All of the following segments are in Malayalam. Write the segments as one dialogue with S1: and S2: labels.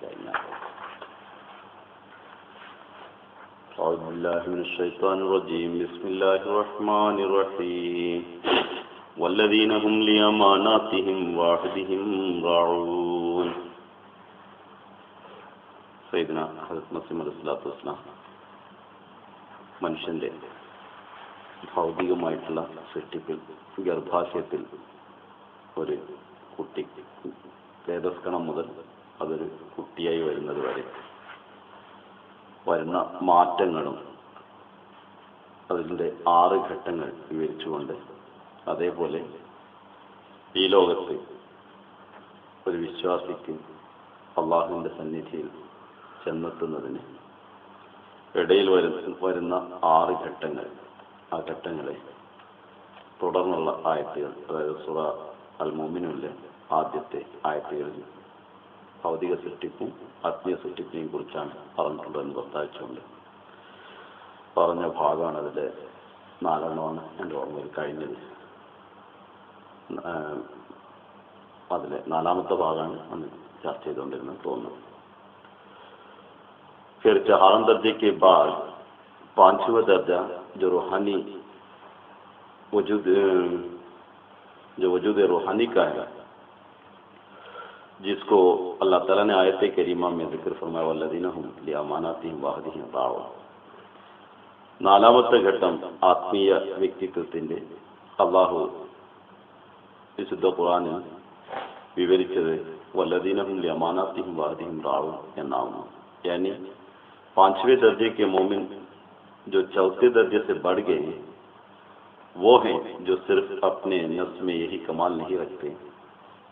S1: കഴിഞ്ഞാൽ أعوذ بالله من الشيطان الرجيم بسم الله الرحمن الرحيم والذين هم لأماناتهم وعهدهم راعون സൈദന ഹസരത് മസീം അലൈഹി സ്വലാത്തു വസ്സലാം മനുഷ്യന്റെ ഭൗതികമായിട്ടുള്ള സൃഷ്ടിപ്പിൽ ഗർഭാശയത്തിൽ ഒരു കുട്ടി വേദസ്കണം മുതൽ അതൊരു കുട്ടിയായി വരുന്നത് വരെ. വരുന്ന മാറ്റങ്ങളും അതിന്റെ ആറ് ഘട്ടങ്ങൾ വിവരിച്ചുകൊണ്ട് അതേപോലെ ഈ ലോകത്ത് ഒരു വിശ്വാസിക്ക് അള്ളാഹുവിന്റെ സന്നിധിയിൽ ചെന്നെത്തുന്നതിന് ഇടയിൽ വരുന്ന വരുന്ന ആറ് ഘട്ടങ്ങൾ ആ ഘട്ടങ്ങളെ തുടർന്നുള്ള ആയത്തുകൾ അതായത് സുറ അൽ മോമിനുവിലെ ആദ്യത്തെ ആയത്തുകളിൽ ഭൗതിക സൃഷ്ടിപ്പും ആത്മീയ സൃഷ്ടിപ്പിനെയും കുറിച്ചാണ് പറഞ്ഞിട്ടുള്ളതെന്ന് പ്രസ്താവിച്ചുകൊണ്ട് പറഞ്ഞ ഭാഗമാണ് അതിലെ നാലെണ്ണമാണ് എൻ്റെ ഓർമ്മയിൽ കഴിഞ്ഞത് ആഹ് അതിലെ നാലാമത്തെ ഭാഗമാണ് അന്ന് ചർച്ച ചെയ്തുകൊണ്ടിരുന്നത് തോന്നുന്നു फिर चहारम दर्जे के बाद पांचवा दर्जा जो रूहानी वजूद जो वजूद रूहानी का है جس کو اللہ تعالیٰ نے آیت کریمہ میں ذکر فرمایا والذین دینا ہوں لیا داعو നാലാമത്തെ ഘട്ടം ആത്മീയ വ്യക്തിത്വത്തിൻ്റെ അള്ളാഹു വിശുദ്ധ ഖുറാനിൽ വിവരിച്ചത് വല്ലദീനഹും ലമാനാത്തിഹും വാദിഹും റാവും എന്നാവുന്നു യാനി پانچویں درجے کے مومن جو چوتھے درجے سے بڑھ گئے، وہ ہیں جو صرف اپنے نفس میں یہی کمال نہیں رکھتے۔ ہیں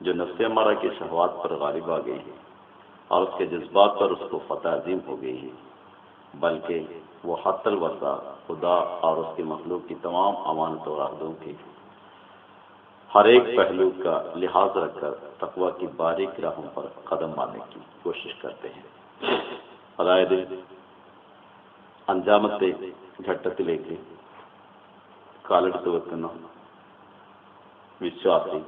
S1: جو نفس ہمارا کے شہوات پر غالب آ گئی ہے اور اس کے جذبات پر اس کو فتح عظیم ہو گئی ہے، بلکہ وہ حت الوسا خدا اور اس کے مخلوق کی تمام امانت و راہدوں کی ہر ایک پہلو کا لحاظ رکھ کر تقوی کی باریک راہوں پر قدم مارنے کی کوشش کرتے ہیں۔ انجامت جھٹک لے کے ഘട്ടത്തിലേക്ക് تو وطن وشواسی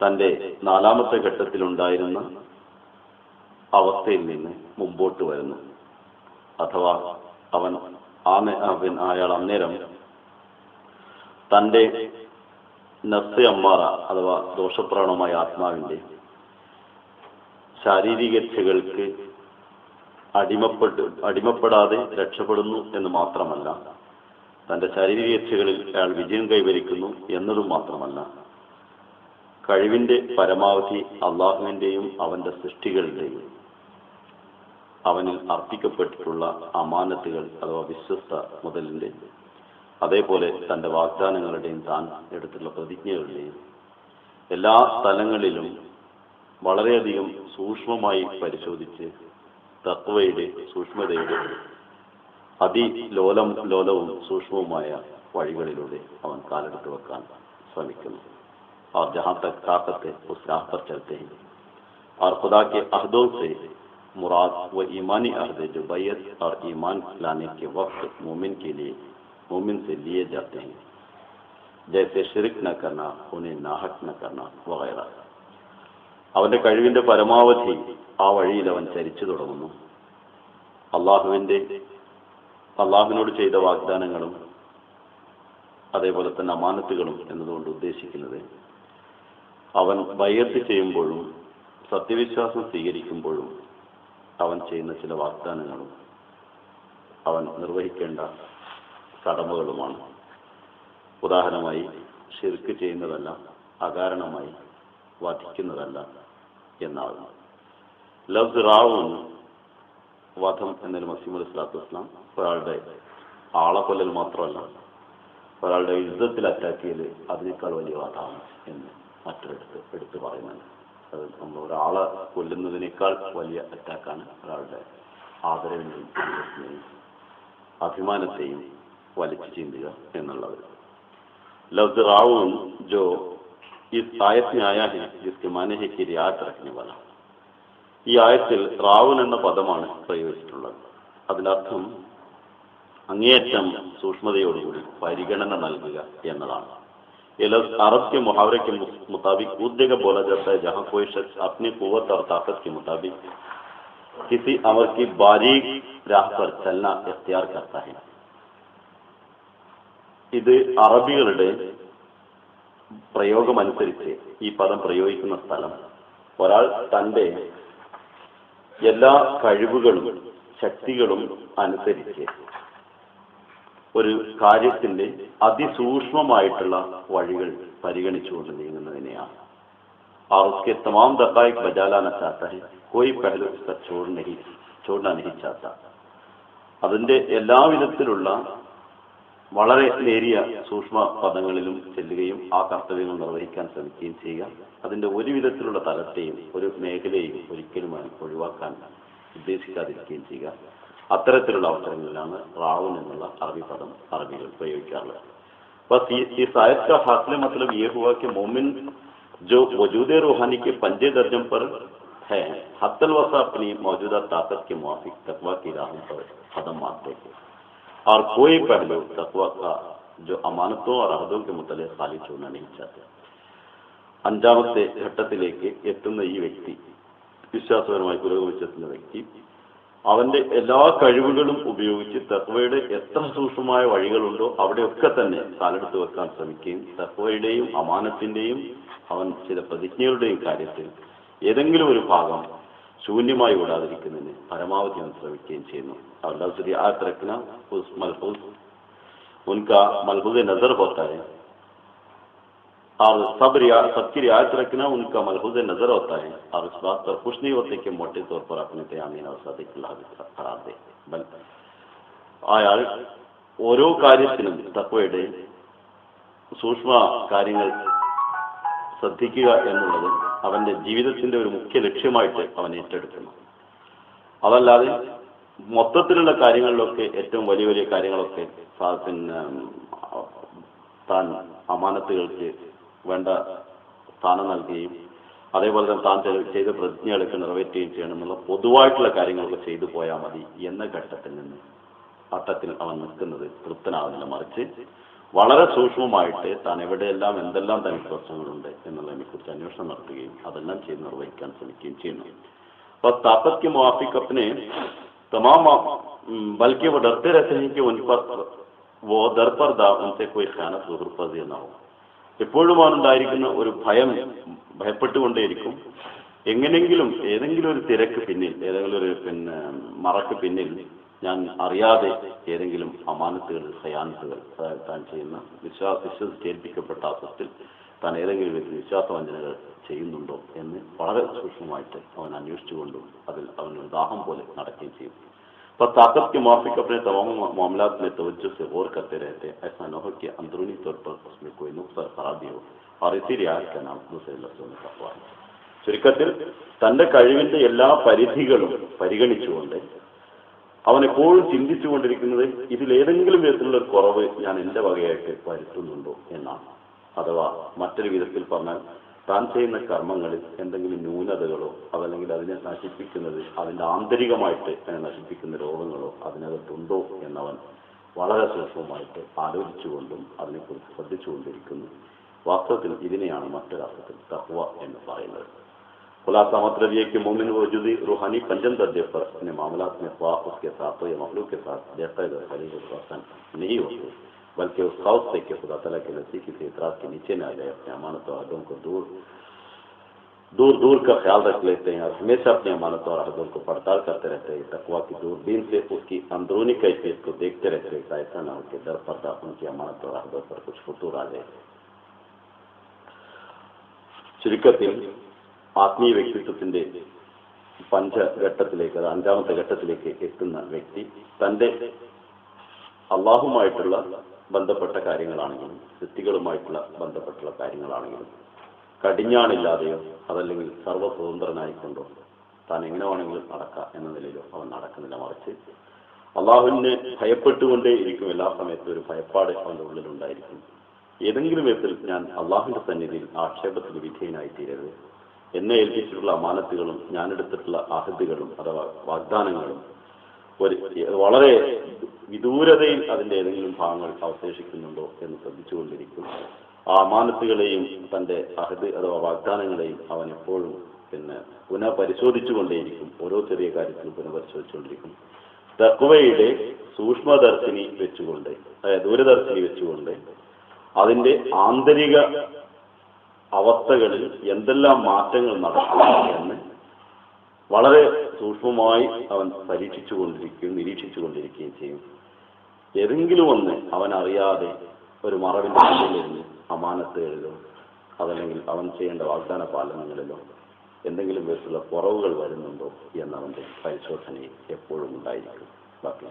S1: തന്റെ നാലാമത്തെ ഘട്ടത്തിലുണ്ടായിരുന്ന അവസ്ഥയിൽ നിന്ന് മുമ്പോട്ട് വരുന്നു. അഥവാ അവൻ അയാൾ അന്നേരം തന്റെ നസ് അമ്മാറ അഥവാ ദോഷപ്രാണമായ ആത്മാവിന്റെ ശാരീരിക ഇച്ഛകൾക്ക് അടിമപ്പെട്ട് അടിമപ്പെടാതെ രക്ഷപ്പെടുന്നു എന്ന് മാത്രമല്ല തന്റെ ശാരീരിക ഇച്ഛകളിൽ അയാൾ വിജയം കൈവരിക്കുന്നു എന്നതും മാത്രമല്ല കഴിവിന്റെ പരമാവധി അള്ളാഹുവിന്റെയും അവന്റെ സൃഷ്ടികളുടെയും അവനിൽ അർപ്പിക്കപ്പെട്ടിട്ടുള്ള അമാനത്തുകൾ അഥവാ വിശ്വസ്ത മുതലിന്റെ അതേപോലെ തന്റെ വാഗ്ദാനങ്ങളുടെയും താൻ എടുത്തിട്ടുള്ള പ്രതിജ്ഞകളുടെയും എല്ലാ സ്ഥലങ്ങളിലും വളരെയധികം സൂക്ഷ്മമായി പരിശോധിച്ച് തത്വയുടെ സൂക്ഷ്മതയുടെ അതിലോലം ലോലവും സൂക്ഷ്മവുമായ വഴികളിലൂടെ അവൻ കാലെടുത്ത് വെക്കാൻ ശ്രമിക്കുന്നു. और जहाँ तक ताकत है उस राह पर चलते हैं और खुदा के अहदों से मुराद वो ईमानी अहद है जो बैत और ईमान लाने के वक्त मोमिन के लिए मोमिन से लिए जाते हैं जैसे शिरक न करना उन्हें नाहक न करना वगैरह അവന്റെ കഴിവിന്റെ പരമാവധി ആ വഴിയിൽ അവൻ ചരിച്ചു തുടങ്ങുന്നു അള്ളാഹുവിന്റെ അള്ളാഹുവിനോട് ചെയ്ത വാഗ്ദാനങ്ങളും അതേപോലെ തന്നെ അമാനത്തുകളും എന്നതുകൊണ്ട് ഉദ്ദേശിക്കുന്നത് അവൻ ബയ്യത്ത് ചെയ്യുമ്പോഴും സത്യവിശ്വാസം സ്വീകരിക്കുമ്പോഴും അവൻ ചെയ്യുന്ന ചില വാഗ്ദാനങ്ങളും അവൻ നിർവഹിക്കേണ്ട കടമകളുമാണ്. ഉദാഹരണമായി ഷിർക്ക് ചെയ്യുന്നതല്ല അകാരണമായി വധിക്കുന്നതല്ല എന്നാകുന്നു. ലഫ്സ് റാവുൻ വധം എന്നൊരു മസീം അലി സ്വലാത്തു വസ്ലാം ഒരാളുടെ ആളക്കൊല്ലൽ കൊല്ലൽ മാത്രമല്ല ഒരാളുടെ യുദ്ധത്തിൽ അറ്റാക്ക് ചെയ്യൽ അതിനേക്കാൾ വലിയ വധമാണ് എന്ന്. മറ്റൊരിടത്ത് എടുത്തു പറയുന്നുണ്ട് അത് നമ്മൾ ഒരാളെ കൊല്ലുന്നതിനേക്കാൾ വലിയ അറ്റാക്കാണ് ഒരാളുടെ ആദരവിനെയും അന്തസ്സിനെയും അഭിമാനത്തെയും വലിച്ചു ചീന്തുക എന്നുള്ളത് लफ्ज राउन जो इस आयत में आया है जिसके माने है कि रियायत रखने वाला ഈ ആയത്തിൽ റാവുൻ എന്ന പദമാണ് പ്രയോഗിച്ചിട്ടുള്ളത് അതിനർത്ഥം അങ്ങേയറ്റം സൂക്ഷ്മതയോടുകൂടി പരിഗണന നൽകുക എന്നതാണ് ये लफ्ज अरब के मुहावरे के मुताबिक उस जगह बोला जाता है जहाँ कोई शख्स अपनी कुवत और ताकत के मुताबिक किसी अमर की बारीक राह पर चलना इख्तियार करता है ഇത് അറബികളുടെ പ്രയോഗമനുസരിച്ച് ഈ പദം പ്രയോഗിക്കുന്ന സ്ഥലം ഒരാൾ തന്റെ എല്ലാ കഴിവുകളും ശക്തികളും അനുസരിച്ച് ഒരു കാര്യത്തിന്റെ അതിസൂക്ഷ്മമായിട്ടുള്ള വഴികൾ പരിഗണിച്ചുകൊണ്ട് നീങ്ങുന്നതിനെയാണ് और उसके तमाम दकाइक बजा लाना चाहता है कोई पहलू उसका छोड़ नहीं छोड़ना नहीं चाहता അതിന്റെ എല്ലാവിധത്തിലുള്ള വളരെ നേരിയ സൂക്ഷ്മ പദങ്ങളിലും ചെല്ലുകയും ആ കർത്തവ്യങ്ങൾ നിർവഹിക്കാൻ ശ്രമിക്കുകയും ചെയ്യുക അതിന്റെ ഒരു വിധത്തിലുള്ള തലത്തെയും ഒരു മേഖലയും ഒരിക്കലും ഒഴിവാക്കാൻ ഉദ്ദേശിക്കാതിരിക്കുകയും ചെയ്യുക അത്തരത്തിലുള്ള അവസരങ്ങളിലാണ് റാവുൻ എന്നുള്ള അറബി പദം അറബികൾ പ്രയോഗിക്കാറുള്ളത് بس اس آیت کا حاصل مطلب یہ ہوا کہ مومن جو وجود روحانی کے پنجے درجم پر ہے حت الوسع اپنی موجودہ طاقت کے موافق تقوا کی راہوں پر قدم مانتے تھے اور کوئی پہلو تقوا کا جو امانتوں اور عہدوں کے متعلق خالص ہونا نہیں چاہتے అంజామతే ఘట్టത്തിലേക്ക് എത്തുന്ന ഈ വ്യക്തി വിശ്വാസപരമായി പുരോഗമിച്ചെത്തുന്ന വ്യക്തി അവന്റെ എല്ലാ കഴിവുകളും ഉപയോഗിച്ച് തത്വയുടെ എത്ര സൂക്ഷ്മമായ വഴികളുണ്ടോ അവിടെയൊക്കെ തന്നെ കാലെടുത്ത് വെക്കാൻ ശ്രമിക്കുകയും തത്വയുടെയും അമാനത്തിന്റെയും അവൻ ചില പ്രതിജ്ഞകളുടെയും കാര്യത്തിൽ ഏതെങ്കിലും ഒരു ഭാഗം ശൂന്യമായി വിടാതിരിക്കുന്നതിന് പരമാവധി അവൻ ശ്രമിക്കുകയും ചെയ്യുന്നു അവരുടെ ആ തിരക്കിന മൽഹൂസ് മുൻകാ മൽഹൂസ് നസർ പോത്തായ और सब रिया सबकी रियायत रखना उनका मलहूज नजर होता है और इस बात पर खुश नहीं होते कि मोटे तौर पर अपने तयामीन और सदिक ഖറാർ ദേ ബൽ അയാൾ ഓരോ കാര്യത്തിനും തക്വയുടെ സൂക്ഷ്മ കാര്യങ്ങൾ ശ്രദ്ധിക്കുക എന്നുള്ളത് അവന്റെ ജീവിതത്തിന്റെ ഒരു മുഖ്യ ലക്ഷ്യമായിട്ട് അവൻ ഏറ്റെടുക്കുന്നു അതല്ലാതെ മൊത്തത്തിലുള്ള കാര്യങ്ങളിലൊക്കെ ഏറ്റവും വലിയ വലിയ കാര്യങ്ങളൊക്കെ സാ- പിന്നെ താൻ അമാനത്തുകൾക്ക് വേണ്ട സ്ഥാനം നൽകുകയും അതേപോലെ തന്നെ താൻ ചെയ്ത- ചെയ്ത പ്രതിജ്ഞകളൊക്കെ നിറവേറ്റുകയും ചെയ്യണമെന്നുള്ള പൊതുവായിട്ടുള്ള കാര്യങ്ങളൊക്കെ ചെയ്തു പോയാൽ മതി എന്ന ഘട്ടത്തിൽ നിന്ന് ഘട്ടത്തിൽ അവൻ നിൽക്കുന്നത് തൃപ്തനാവുന്നില്ല മറിച്ച് വളരെ സൂക്ഷ്മമായിട്ട് താൻ എവിടെയെല്ലാം എന്തെല്ലാം തനിക്ക് പ്രശ്നങ്ങളുണ്ട് എന്നുള്ളതിനെ കുറിച്ച് അന്വേഷണം നടത്തുകയും അതെല്ലാം ചെയ്ത് നിർവഹിക്കാൻ ശ്രമിക്കുകയും ചെയ്യുന്നു और ताकत के मुआफिक अपने तमाम अम, बल्कि वो डरते रहते हैं कि उन पर वो दर पर दा उनसे कोई ഖയാനത്ത് സുഹൃപ്പതി ना हो എപ്പോഴും ഉണ്ടായിരിക്കുന്ന ഒരു ഭയം ഭയപ്പെട്ടുകൊണ്ടേയിരിക്കും. എങ്ങനെങ്കിലും ഏതെങ്കിലും ഒരു തിരക്ക് പിന്നിൽ ഏതെങ്കിലും ഒരു പിന്നെ മറക്ക് പിന്നിൽ ഞാൻ അറിയാതെ ഏതെങ്കിലും അമാനത്തുകൾ ഹയാനത്തുകൾ താൻ ചെയ്യുന്ന വിശ്വാസ വിശ്വസിച്ചേൽപ്പിക്കപ്പെട്ട അർത്ഥത്തിൽ താൻ ഏതെങ്കിലും വിധത്തിൽ വിശ്വാസവഞ്ചനകൾ ചെയ്യുന്നുണ്ടോ എന്ന് വളരെ സൂക്ഷ്മമായിട്ട് അവൻ അന്വേഷിച്ചുകൊണ്ടും അതിൽ അവനൊരു ദാഹം പോലെ നടക്കുകയും ചെയ്യും. पर ताकत के माफिक अपने तमाम मामला में तवज्जो से गौर करते रहते हैं ऐसा न हो कि अंदरूनी तौर पर उसमें कोई नुक्स और खराबी हो और इसी रियायत का नाम दूसरे लफ्जों में तकवा है ചുരുക്കത്തിൽ തന്റെ കഴിവിന്റെ എല്ലാ പരിധികളും പരിഗണിച്ചുകൊണ്ട് അവൻ എപ്പോഴും ചിന്തിച്ചുകൊണ്ടിരിക്കുന്നത് ഇതിൽ ഏതെങ്കിലും വിധത്തിലുള്ള ഒരു കുറവ് ഞാൻ എന്റെ വകയായിട്ട് വരുത്തുന്നുണ്ടോ എന്നാണ് അഥവാ മറ്റൊരു വിധത്തിൽ പറഞ്ഞാൽ താൻ ചെയ്യുന്ന കർമ്മങ്ങളിൽ എന്തെങ്കിലും ന്യൂനതകളോ അതല്ലെങ്കിൽ അതിനെ നശിപ്പിക്കുന്നത് അതിന്റെ ആന്തരികമായിട്ട് അതിനെ നശിപ്പിക്കുന്ന രോഗങ്ങളോ അതിനകത്തുണ്ടോ എന്നവൻ വളരെ സൂക്ഷ്മമായിട്ട് ആലോചിച്ചുകൊണ്ടും അതിനെക്കുറിച്ച് ശ്രദ്ധിച്ചുകൊണ്ടിരിക്കുന്നു വാസ്തവത്തിൽ ഇതിനെയാണ് മറ്റൊരർത്ഥത്തിൽ തഹ്വ എന്ന് പറയുന്നത് खुलासा मतलब ये कि मोमिन वजूदी रूहानी पंचम दर्जे पर अपने मामलात में ख्वा उसके साथ हो या मखलूक के साथ बेहतर खरीद रोशन नहीं होते بلکہ اس خوف سے کہ خدا تعالیٰ کے نزدیک کسی اعتراض کے نیچے نہ آ جائے، اپنے امانت اور عہدوں کو دور دور دور کا خیال رکھ لیتے ہیں اور ہمیشہ اپنے امانت اور عہدوں کو پڑتال کرتے رہتے ہیں تقوا کی دور بین سے، اس کی اندرونی کیفیت کو دیکھتے رہتے ہیں ایسا نہ ہو کہ در پردہ ان کی امانت اور عہدوں پر کچھ فطور آ جائے۔ ചുരുക്കത്തിൽ ആത്മീയ വ്യക്തിത്വത്തിന്റെ പഞ്ചഘട്ടത്തിലേക്ക് അത് അഞ്ചാമത്തെ ഘട്ടത്തിലേക്ക് എത്തുന്ന ویکتی തന്റെ اللہ ബന്ധപ്പെട്ട കാര്യങ്ങളാണെങ്കിലും വ്യക്തികളുമായിട്ടുള്ള ബന്ധപ്പെട്ടുള്ള കാര്യങ്ങളാണെങ്കിലും കടിഞ്ഞാണില്ലാതെയോ അതല്ലെങ്കിൽ സർവസ്വതന്ത്രനായിക്കൊണ്ടോ താൻ എങ്ങനെ വേണമെങ്കിലും നടക്കുക എന്ന നിലയിലോ അവൻ നടക്കുന്നില്ല. മറിച്ച് അള്ളാഹുവിനെ ഭയപ്പെട്ടുകൊണ്ടേ ഇരിക്കും. എല്ലാ സമയത്തും ഒരു ഭയപ്പാട് അവന്റെ ഉള്ളിലുണ്ടായിരിക്കും. ഏതെങ്കിലും വിധത്തിൽ ഞാൻ അള്ളാഹുവിന്റെ സന്നിധിയിൽ ആക്ഷേപത്തിന് വിധേയനായി തീരരുത് എന്നെ ഏൽപ്പിച്ചിട്ടുള്ള അമാനത്തുകളും ഞാനെടുത്തിട്ടുള്ള ആഹൃതികളും അഥവാ വാഗ്ദാനങ്ങളും ഒരു വളരെ വിദൂരതയിൽ അതിന്റെ ഏതെങ്കിലും ഭാഗങ്ങൾ അവശേഷിക്കുന്നുണ്ടോ എന്ന് ശ്രദ്ധിച്ചുകൊണ്ടിരിക്കും ആ അമാനത്തുകളെയും തന്റെ അഹദ് അഥവാ വാഗ്ദാനങ്ങളെയും അവൻ എപ്പോഴും പിന്നെ പുനഃപരിശോധിച്ചുകൊണ്ടേയിരിക്കും. ഓരോ ചെറിയ കാര്യത്തിലും പുനഃപരിശോധിച്ചുകൊണ്ടിരിക്കും. തക്വയുടെ സൂക്ഷ്മദർശിനി വെച്ചുകൊണ്ട് അതായത് ദൂരദർശിനി വെച്ചുകൊണ്ട് അതിന്റെ ആന്തരിക അവസ്ഥകളിൽ എന്തെല്ലാം മാറ്റങ്ങൾ നടക്കുന്നു എന്ന് വളരെ സൂക്ഷ്മമായി അവൻ പരീക്ഷിച്ചുകൊണ്ടിരിക്കുകയും നിരീക്ഷിച്ചുകൊണ്ടിരിക്കുകയും ചെയ്യും ഏതെങ്കിലും ഒന്ന് അവൻ അറിയാതെ ഒരു മറവിന്റെ മുന്നിലിരുന്ന് അമാനത്തുകളിലോ അതല്ലെങ്കിൽ അവൻ ചെയ്യേണ്ട വാഗ്ദാന പാലനങ്ങളിലോ എന്തെങ്കിലും വിധത്തിലുള്ള കുറവുകൾ വരുന്നുണ്ടോ എന്നവന്റെ പരിശോധനയിൽ എപ്പോഴും ഉണ്ടായിരിക്കും ബാക്കി.